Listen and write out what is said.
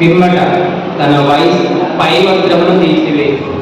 పిమ్మట తన వయసు పై వస్త్రమును తీసివేసి